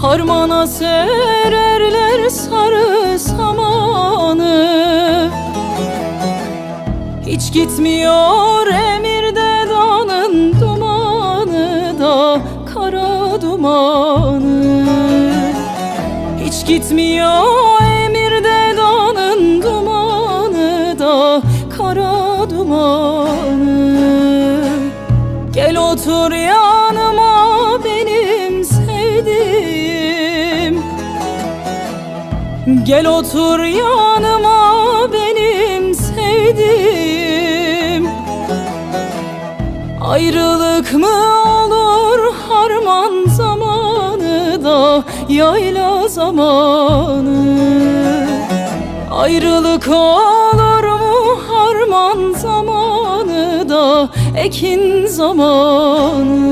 Harmana sererler sarı samanı. Hiç gitmiyor emirde dağının dumanı da Kara dumanı. Hiç gitmiyor emirde dağının dumanı da Kara dumanı. Gel otur yanıma Gel otur yanıma benim sevdiğim. Ayrılık mı olur harman zamanı da yayla zamanı? Ayrılık olur mu harman zamanı da ekin zamanı